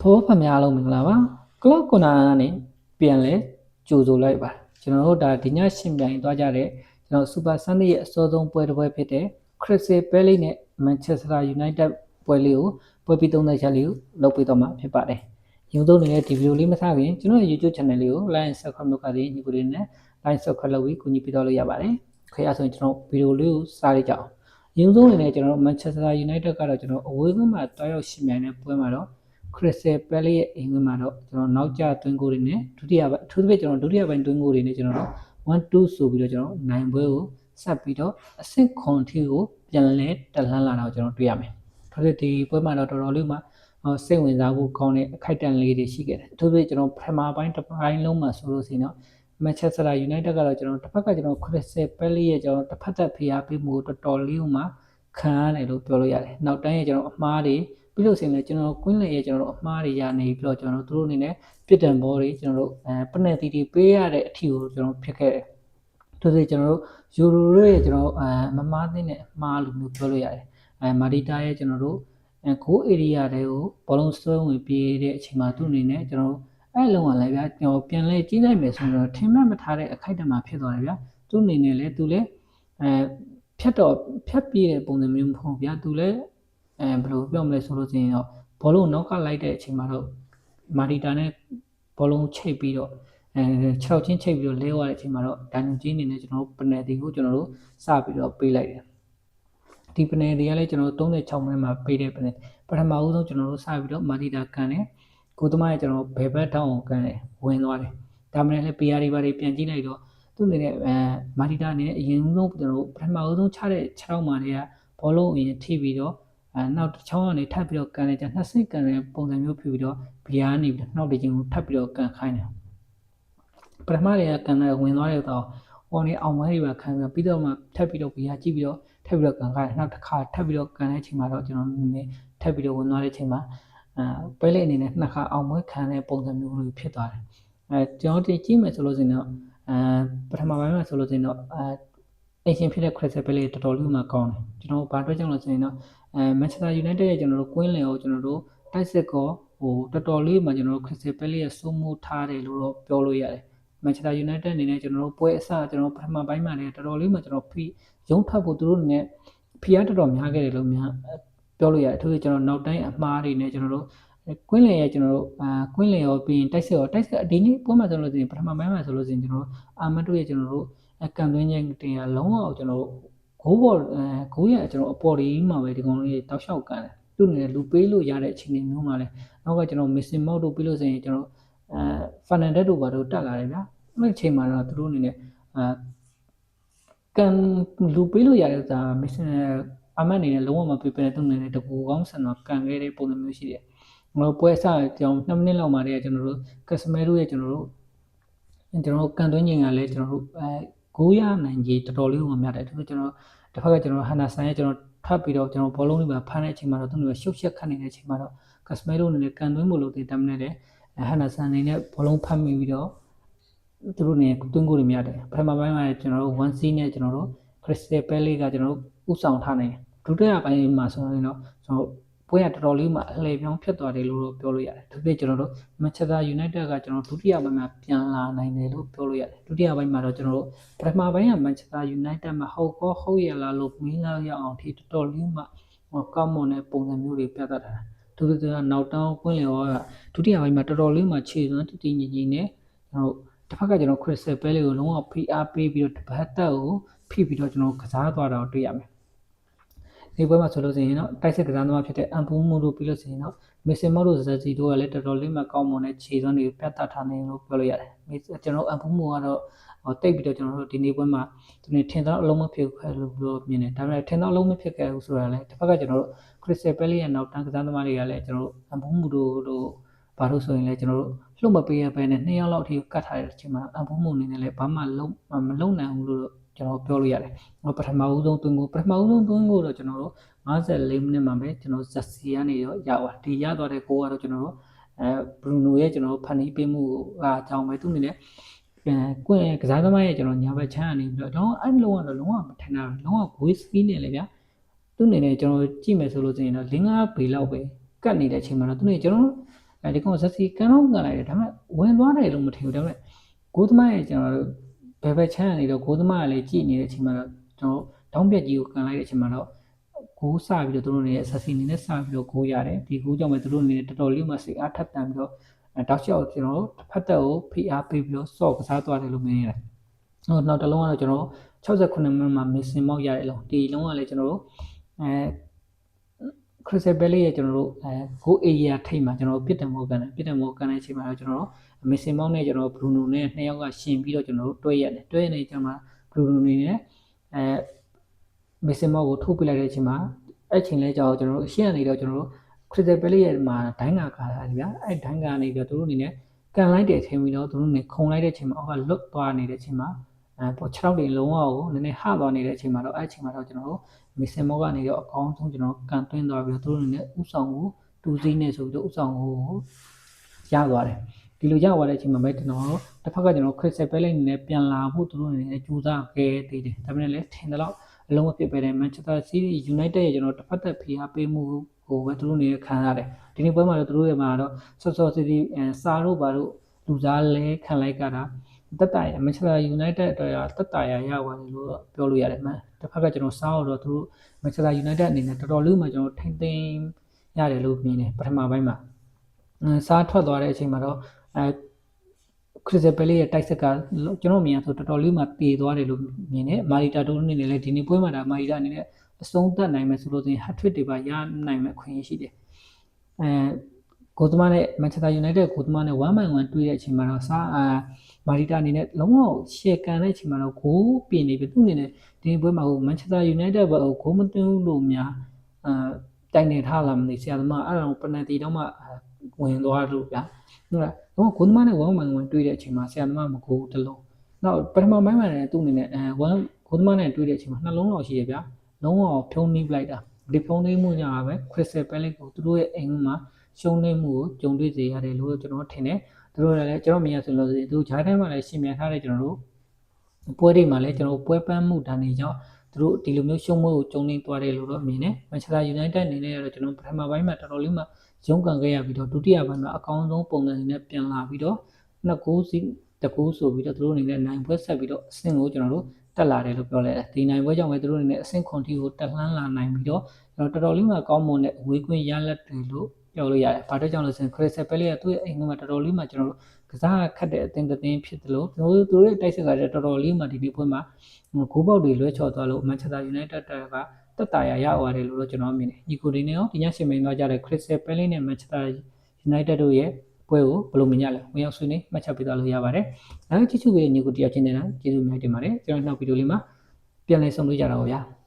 ဖောဖများအားလုံးမင်္ဂလာပါကလော့ကွန်နာကနေပြန်လဲကြိုဆိုလိုက်ပါကျွန်တော်တို့ဒါဒီညရှင်ပြိုင်သွားကြတဲ့ကျွန်တော်စူပါဆန်ဒေးရဲ့အစောဆုံးပွဲတစ်ပွဲဖြစ်တဲ့ Crystal Palace နဲ့ Manchester United ပွဲလေးကိုပွဲပြီးသုံးသက်ချက်လေးကိုလုပ်ပေးတော့မှာဖြစ်ပါတယ်ရုံသုံးနေတဲ့ဒီဗီဒီယိုလေးမစခင်ကျွန်တော်ရဲ့ YouTube channel လေးကို like and subscribe လုပ်ပါသေးညီကိုလေးနဲ့ like subscribe လုပ်ပြီးကူညီပေးတော့လို့ရပါတယ်ခေရဆိုရင်ကျွန်တော်ဗီဒီယိုလေးကိုစားရကြအောင်ရုံသုံးနေတဲ့ကျွန်တော် Manchester United ကတော့ကျွန်တော်အဝေးကမှာတွားရောက်ရှင်ပြိုင်တဲ့ပွဲမှာတော့ Crystal Palace ရဲ့အိမ်ဝင်မှာတော့ကျွန်တော်နောက်ကျတွင်းကိုတွေနဲ့ဒုတိယပိုင်းအထူးသဖြင့်ကျွန်တော်ဒုတိယပိုင်းတွင်းကိုတွေနဲ့ကျွန်တော်တို့1-2ဆိုပြီးတော့ကျွန်တော်နိုင်ပွဲကိုဆက်ပြီးတော့အဆင့်ခွန်ထီကိုပြန်လဲတက်လှမ်းလာတော့ကျွန်တော်တွေ့ရမယ်။ဒါဆိုဒီပွဲမှာတော့တော်တော်လေးမှစိတ်ဝင်စားဖို့ကောင်းတဲ့အခိုက်အတန့်လေးတွေရှိခဲ့တယ်။အထူးသဖြင့်ကျွန်တော်ပထမပိုင်းတစ်ပိုင်းလုံးမှာဆိုလို့ရှိရင်တော့ Manchester United ကတော့ကျွန်တော်တစ်ဖက်ကကျွန်တော် Crystal Palace ရဲ့ကျွန်တော်တစ်ဖက်သက်ဖိအားပေးမှုတော်တော်လေးမှခံရတယ်လို့ပြောလို့ရတယ်။နောက်တိုင်းရဲ့ကျွန်တော်အမှားတွေ ပြီးလို့ရှိရင်လည်းကျွန်တော်ကွင်းလေရဲ့ကျွန်တော်တို့အမှားတွေရနေပြီးတော့ကျွန်တော်တို့အနေနဲ့ပြစ်ဒဏ်ဘောတွေကျွန်တော်တို့အဲပနက်တီတွေပေးရတဲ့အထီကိုကျွန်တော်ဖြစ်ခဲ့တယ်။ဒါဆိုကျွန်တော်တို့ယူရိုရဲ့ကျွန်တော်အဲမမားသိတဲ့အမှားလို့မျိုးပြောလို့ရတယ်။အဲမာဒီတာရဲ့ကျွန်တော်တို့အဲဂိုးဧရိယာတွေကိုဘောလုံးဆွဲဝင်ပြေးတဲ့အချိန်မှာသူ့အနေနဲ့ကျွန်တော်တို့အဲ့လုံးဝလည်းဗျာကျွန်တော်ပြန်လဲကြီးလိုက်မယ်ဆိုတော့ထင်မှတ်မထားတဲ့အခိုက်အတန့်မှာဖြစ်သွားတယ်ဗျာ။သူ့အနေနဲ့လည်းသူလည်းအဲဖြတ်တော့ဖြတ်ပြေးတဲ့ပုံစံမျိုးမဟုတ်ဗျာ။သူလည်း အဲဘယ်လိုပြောမလဲဆိုလို့ရှိရင်တော့ဘောလုံးနောက်ကလိုက်တဲ့အချိန်မှာတော့မာဒီတာနဲ့ဘောလုံးချိတ်ပြီးတော့အဲ6ချင်းချိတ်ပြီးတော့လဲသွားတဲ့အချိန်မှာတော့ဒန်နူဂျင်းအနေနဲ့ကျွန်တော်တို့ပနယ်တီကိုကျွန်တော်တို့စပြီးတော့ပေးလိုက်တယ်ဒီပနယ်တီကလည်းကျွန်တော်တို့36မိနစ်မှာပေးတဲ့ပနယ်ပထမဦးဆုံးကျွန်တော်တို့စပြီးတော့မာဒီတာကန်တယ်ကိုသမားရဲ့ကျွန်တော်ဘယ်ဘက်တောင်းအောင်ကန်တယ်ဝင်သွားတယ်ဒါမှလည်း PR တွေပါတွေပြန်ကြည့်လိုက်တော့သူ့အနေနဲ့အဲမာဒီတာအနေနဲ့အရင်ဆုံးကျွန်တော်တို့ပထမဦးဆုံးချတဲ့6မှာတွေကဘောလုံးအရင်ထိပြီးတော့ အဲနောက်တစ်ချောင်းကနေထပ်ပြီးတော့ကန်လိုက်ကြနှစ်စိတ်ကန်တဲ့ပုံစံမျိုးဖြစ်ပြီးတော့ဘီယာနေပြီးတော့နောက်တစ်ချိန်ကိုထပ်ပြီးတော့ကန်ခိုင်းတယ်ပထမတွေကကန်တဲ့ဝင်သွားတဲ့တော့ဟောနေအောင်မဲတွေပါခံပြီးပြီးတော့မှထပ်ပြီးတော့ဘီယာကြည့်ပြီးတော့ထပ်ပြီးတော့ကန်ခိုင်းနောက်တစ်ခါထပ်ပြီးတော့ကန်တဲ့အချိန်မှာတော့ကျွန်တော်နည်းနည်းထပ်ပြီးတော့ဝင်သွားတဲ့အချိန်မှာအဲပဲလေအနေနဲ့နှစ်ခါအောင်မဲခံတဲ့ပုံစံမျိုးလိုဖြစ်သွားတယ်အဲကျွန်တော်တင်ကြည့်မယ်ဆိုလို့ဆိုရင်တော့အဲပထမပိုင်းမှာဆိုလို့ဆိုရင်တော့အဲ အရှင်ဖြစ်တဲ့ Crystal Palace တော်တော်လေးမှကောင်းတယ်ကျွန်တော်ဘာအတွက်ကြောင့်လဲဆိုရင်တော့အဲ Manchester United ရဲ့ကျွန်တော်တို့ကွင်းလင်ကိုကျွန်တော်တို့တိုက်စစ်ကောဟိုတော်တော်လေးမှကျွန်တော်တို့ Crystal Palace ရဲ့စိုးမိုးထားတယ်လို့တော့ပြောလို့ရတယ် Manchester United အနေနဲ့ကျွန်တော်တို့ပွဲအစကျွန်တော်ပထမပိုင်းမှာလည်းတော်တော်လေးမှကျွန်တော်ဖီရုံးထွက်ဖို့သူတို့အနေနဲ့ဖီအားတော်တော်များခဲ့တယ်လို့များပြောလို့ရတယ်အထူးသဖြင့်ကျွန်တော်နောက်တိုင်းအမှားတွေနဲ့ကျွန်တော်တို့ကွင်းလင်ရဲ့ကျွန်တော်တို့အာကွင်းလင်ရောပြီးရင်တိုက်စစ်ရောတိုက်စစ်ဒီနေ့ပွဲမှာဆိုလို့ရှိရင်ပထမပိုင်းမှာဆိုလို့ရှိရင်ကျွန်တော်တို့အာမတ်တို့ရဲ့ကျွန်တော်တို့ အကံသွင်းခြင်းတင်ရလုံးဝကျွန်တော်တို့ဂိုးဘော်အဲဂိုးရကျွန်တော်အပေါ်ဒီမှာပဲဒီကောင်လေးတောက်လျှောက်ကန်တယ်သူ့အနေနဲ့လူပေးလို့ရတဲ့အခြေအနေမျိုးမှာလဲနောက်ကကျွန်တော် missing mode တို့ပြီးလို့ဆိုရင်ကျွန်တော်အဲ Fernandez တို့ဘာတို့တက်လာတယ်ဗျာအဲ့ဒီအချိန်မှာတော့သူတို့အနေနဲ့အာကန်လူပေးလို့ရတဲ့ဥစ္စာ missing အမတ်အနေနဲ့လုံးဝမပေးပေးတဲ့သူအနေနဲ့တကူကောင်းဆန်တော့ကန်ခဲ့တဲ့ပုံစံမျိုးရှိတယ်။ကျွန်တော်ပွဲစကြောင်2မိနစ်လောက်မှတည်းကကျွန်တော်တို့ကစမဲတို့ရဲ့ကျွန်တော်တို့ကျွန်တော်တို့ကန်သွင်းခြင်းကလည်းကျွန်တော်တို့အဲ ဂိုးရနိုင်ကြီးတော်တော်လေးကိုမြတ်တယ်သူကျွန်တော်တစ်ဖက်ကကျွန်တော်ဟန်နာဆန်ရဲ့ကျွန်တော်ထပ်ပြီးတော့ကျွန်တော်ဘောလုံးလေးပါဖမ်းတဲ့အချိန်မှာတော့သူတို့ရှုပ်ရှက်ခတ်နေတဲ့အချိန်မှာတော့ကစမဲတို့အနေနဲ့ကန်သွင်းဖို့လုပ်တဲ့တမ်းနဲ့ဟန်နာဆန်အနေနဲ့ဘောလုံးဖမ်းမိပြီးတော့သူတို့နေတွင်းကိုတွေမြတ်တယ်ပထမပိုင်းမှာကျွန်တော်တို့ 1C နဲ့ကျွန်တော်တို့ Crystal Palace ကကျွန်တော်တို့ဥဆောင်ထားနေတယ်ဒုတိယပိုင်းမှာဆိုရင်တော့ကျွန်တော် ပွဲကတော်တော်လေးမှအလှည့်ပြောင်းဖြစ်သွားတယ်လို့ပြောလို့ရတယ်။ဒါပေမဲ့ကျွန်တော်တို့ Manchester United ကကျွန်တော်ဒုတိယပိုင်းမှာပြန်လာနိုင်တယ်လို့ပြောလို့ရတယ်။ဒုတိယပိုင်းမှာတော့ကျွန်တော်တို့ပထမပိုင်းက Manchester United မှာဟုတ်ကောဟုတ်ရလားလို့မင်းလာရအောင်ထိတော်တော်လေးမှကောင်းမွန်တဲ့ပုံစံမျိုးတွေပြသတာ။ဒုတိယကနောက်တောင်းပွင့်လျောကဒုတိယပိုင်းမှာတော်တော်လေးမှခြေစွမ်းတည်တည်ငြိမ်ငြိမ်နဲ့ကျွန်တော်တစ်ဖက်ကကျွန်တော် Crystal Palace ကိုလုံးဝဖိအားပေးပြီးတော့တစ်ဖက်တက်ကိုဖိပြီးတော့ကျွန်တော်ကစားသွားတာကိုတွေ့ရမယ်။ ဒီပွဲမှာဆိုလို့ရှိရင်တော့တိုက်စစ်ကစားသမားဖြစ်တဲ့အန်ပူးမှုတို့ပြီးလို့ရှိရင်တော့မစ်စင်မော့တို့ဇက်စီတို့ကလည်းတော်တော်လေးမှကောင်းမွန်တဲ့ခြေစွမ်းတွေပြတ်သားထားနိုင်လို့ပြောလို့ရတယ်။ကျွန်တော်အန်ပူးမှုကတော့တိတ်ပြီးတော့ကျွန်တော်တို့ဒီနေ့ပွဲမှာဒီနေ့ထင်တော့အလုံးမဖြစ်ခဲ့လို့ပြောမြင်တယ်။ဒါပေမဲ့ထင်တော့အလုံးမဖြစ်ခဲ့ဘူးဆိုတာလည်းတစ်ဖက်ကကျွန်တော်တို့ Crystal Palace ရဲ့နောက်တန်းကစားသမားတွေကလည်းကျွန်တော်တို့အန်ပူးမှုတို့တို့ဘာလို့ဆိုရင်လည်းကျွန်တော်တို့လှုပ်မပေးရဘဲနဲ့နှစ်ယောက်လောက်အထိကတ်ထားတဲ့အချိန်မှာအန်ပူးမှုအနေနဲ့လည်းဘာမှလုံးမလုံးနိုင်ဘူးလို့ ကျွန်တော်ပြောလို့ရတယ်။ပထမဦးဆုံးသွင်းကိုပထမဦးဆုံးသွင်းကိုတော့ကျွန်တော်တို့54မိနစ်မှာပဲကျွန်တော်ဇက်စီကနေရောရသွားဒီရသွားတဲ့ကိုကတော့ကျွန်တော်တို့အဲဘရူနိုရဲ့ကျွန်တော်ဖန်တီးပေးမှုကအကြောင်းပဲသူအနေနဲ့အဲကွင့်ကစားသမားရဲ့ကျွန်တော်ညာဘက်ချမ်းကနေပြီးတော့တော့အဲ့လုံးကတော့လုံးဝမထင်တာလုံးဝဂွေးစကီးနေလေဗျာသူအနေနဲ့ကျွန်တော်ကြည့်မယ်ဆိုလို့ဆိုရင်တော့လင်းကားဘေလောက်ပဲကတ်နေတဲ့အချိန်မှာတော့သူနေကျွန်တော်အဲဒီကောင်ဇက်စီကန်တော့ကန်လိုက်တယ်ဒါပေမဲ့ဝင်သွားတယ်လို့မထင်ဘူးဒါပေမဲ့ကိုသမားရဲ့ကျွန်တော်တို့ ဘယ်ဘက်ချမ်းကနေတော့ကိုသမားကလည်းကြည်နေတဲ့အချိန်မှာတော့ကျွန်တော်တောင်းပြက်ကြီးကိုကန်လိုက်တဲ့အချိန်မှာတော့ကိုးစပြီးတော့သူတို့နေတဲ့ဆက်စီနေနဲ့စပြီးတော့ကိုးရတယ်ဒီကိုးကြောင့်ပဲသူတို့နေတော်တော်လေးမှစိတ်အားထက်တန်ပြီးတော့တောက်လျှောက်ကျွန်တော်ဖတ်သက်ကိုဖိအားပေးပြီးတော့စော့ကစားသွားတယ်လို့မြင်ရတယ်ဟိုနောက်တစ်လုံးကတော့ကျွန်တော်69မိနစ်မှာမစ်စင်မောက်ရတဲ့လုံးဒီလုံးကလည်းကျွန်တော်တို့အဲ ခရစ်စဘယ်လေးရဲ့ကျွန်တော်တို့အဲဂိုးအေရီယာထိတ်မှာကျွန်တော်ပြစ်တယ်မောကန်တယ်ပြစ်တယ်မောကန်တဲ့အချိန်မှာတော့ကျွန်တော်တို့မစ်စင်မောက်နဲ့ကျွန်တော်ဘရူနိုနဲ့နှစ်ယောက်ကရှင်ပြီးတော့ကျွန်တော်တို့တွဲရတယ်တွဲနေကျွန်တော်ဘရူနိုနေနဲ့အဲမစ်စင်မောက်ကိုထုတ်ပြလိုက်တဲ့အချိန်မှာအဲ့ချိန်လဲကြောက်ကျွန်တော်တို့ရှင်းရနေတော့ကျွန်တော်တို့ခရစ်စဘယ်လေးရဲ့မှာဒိုင်းကကားတာဗျာအဲ့ဒိုင်းကနေပြီးတော့သူတို့အနေနဲ့ကန်လိုက်တဲ့အချိန်ပြီးတော့သူတို့နေခုံလိုက်တဲ့အချိန်မှာအောက်ကလွတ်သွားနေတဲ့အချိန်မှာ အဲပေါ်6တွေလုံးဝကိုနည်းနည်းဟသွားနေတဲ့အချိန်မှာတော့အဲ့အချိန်မှာတော့ကျွန်တော်တို့မစ်စင်မောကနေတော့အကောင်းဆုံးကျွန်တော်ကန်သွင်းသွားပြီးတော့သူတို့အနေနဲ့ဥဆောင်ကိုတူစည်းနေဆိုပြီးတော့ဥဆောင်ကိုရသွားတယ်ဒီလိုရသွားတဲ့အချိန်မှာပဲကျွန်တော်တစ်ဖက်ကကျွန်တော်ခရစ်စပဲလိအနေနဲ့ပြန်လာဖို့သူတို့အနေနဲ့ကြိုးစားခဲ့သေးတယ်ဒါပေမဲ့လည်းထင်တယ်လို့အလုံးမဖြစ်ပဲတဲ့ Manchester City United ရဲ့ကျွန်တော်တစ်ဖက်သက်ဖိအားပေးမှုကိုပဲသူတို့အနေနဲ့ခံရတယ်ဒီနေ့ပွဲမှာတော့သူတို့ရဲ့မှာတော့ဆော့ဆော့ City စာတို့ဘာတို့လူစားလဲခံလိုက်ကြတာ တက်တာရ Manchester United အတွက်တက်တာရရပါတယ်လို့ပြောလို့ရတယ်မှန်တစ်ဖက်ကကျွန်တော်စားတော့သူတို့ Manchester United အနေနဲ့တော်တော်လေးမှကျွန်တော်ထိမ့်သိမ်းရတယ်လို့မြင်တယ်ပထမပိုင်းမှာစားထွက်သွားတဲ့အချိန်မှာတော့အဲခရစ်စပယ်လေးရဲ့တိုက်ဆက်ကကျွန်တော်မြင်ရဆိုတော်တော်လေးမှတည်သွားတယ်လို့မြင်တယ်မာရီတာတိုအနေနဲ့လည်းဒီနေ့ပွဲမှာဒါမာရီတာအနေနဲ့အဆုံးသတ်နိုင်မယ်ဆိုလို့ဆိုရင် hat trick တွေပါရနိုင်မယ်ခွင့်ရရှိတယ်အဲကိုသမားနဲ့ Manchester United ကိုသမားနဲ့1 by 1တွေ့တဲ့အချိန်မှာတော့စာအာ မာရီတာအနေနဲ့လုံးဝရှယ်ကန်တဲ့အချိန်မှာတော့ဂိုးပြင်နေပြီသူ့အနေနဲ့ဒီပွဲမှာဟို Manchester United ဘက်ကိုဂိုးမသွင်းလို့များအာတိုင်နေထားလာမသိဆရာသမားအဲ့ဒါကိုပနတီတော့မှဝင်သွားလို့ဗျာဟုတ်လားတော့ဂိုးသမားနဲ့1 by 1တွေ့တဲ့အချိန်မှာဆရာသမားမကိုတလုံးနောက်ပထမပိုင်းမှာလည်းသူ့အနေနဲ့အဲ1ဂိုးသမားနဲ့တွေ့တဲ့အချိန်မှာနှလုံးလောက်ရှိရဗျာလုံးဝဖြုံးနှိပ်လိုက်တာဒီဖြုံးနှိပ်မှုညာပဲ Crystal Palace ကိုသူတို့ရဲ့အိမ်မှာရှုံးနေမှုကိုကြုံတွေ့စေရတယ်လို့ကျွန်တော်ထင်တယ် သူတို့လည်းကျွန်တော်မြင်ရဆိုလို့သူဂျားထဲမှာလည်းရှင်းပြထားတဲ့ကျွန်တော်တို့ပွဲတွေမှာလည်းကျွန်တော်ပွဲပန်းမှုဒါနေကြောင့်သူတို့ဒီလိုမျိုးရှုံးမှုကိုကြုံနေသွားတယ်လို့တော့မြင်တယ်မန်ချက်စတာယူနိုက်တက်အနေနဲ့ကတော့ကျွန်တော်ပထမပိုင်းမှာတော်တော်လေးမှရုန်းကန်ခဲ့ရပြီးတော့ဒုတိယပိုင်းမှာအကောင်းဆုံးပုံစံနဲ့ပြန်လာပြီးတော့နှစ်ကိုးစီတကူဆိုပြီးတော့သူတို့အနေနဲ့နိုင်ပွဲဆက်ပြီးတော့အဆင့်ကိုကျွန်တော်တို့တက်လာတယ်လို့ပြောလိုက်တယ်ဒီနိုင်ပွဲကြောင့်ပဲသူတို့အနေနဲ့အဆင့်ခွန်တီကိုတက်လှမ်းလာနိုင်ပြီးတော့ကျွန်တော်တော်တော်လေးမှကောင်းမွန်တဲ့အဝေးကွင်းရလက်တွေလို့ပြောလို့ရတယ်။ဘာတော့ကြောင့်လဲဆိုရင်ခရစ်စပယ်လေးကသူ့ရဲ့အိမ်ကတော်တော်လေးမှကျွန်တော်တို့ကစားခတ်တဲ့အသင်းတစ်သင်းဖြစ်တယ်လို့သူတို့သူတို့ရဲ့တိုက်စစ်ကလည်းတော်တော်လေးမှဒီဒီပွဲမှာဂိုးပေါက်တွေလွှဲချော်သွားလို့မန်ချက်စတာယူနိုက်တက်ကတက်တာရရသွားတယ်လို့ကျွန်တော်မြင်တယ်။ညီကိုဒီနေ့ရောဒီညရှင်မိန်သွားကြတဲ့ခရစ်စပယ်လေးနဲ့မန်ချက်စတာယူနိုက်တက်တို့ရဲ့ပွဲကိုဘယ်လိုမြင်ကြလဲဝင်ရောက်ဆွေးနွေးမှတ်ချက်ပေးသွားလို့ရပါတယ်။နောက်ကြည့်ချူပေးတဲ့ညီကိုတယောက်ချင်းနေတာကျေးဇူးများတင်ပါတယ်။ကျွန်တော်နောက်ဗီဒီယိုလေးမှာပြန်လည်ဆုံတွေ့ကြတာပါဗျာ။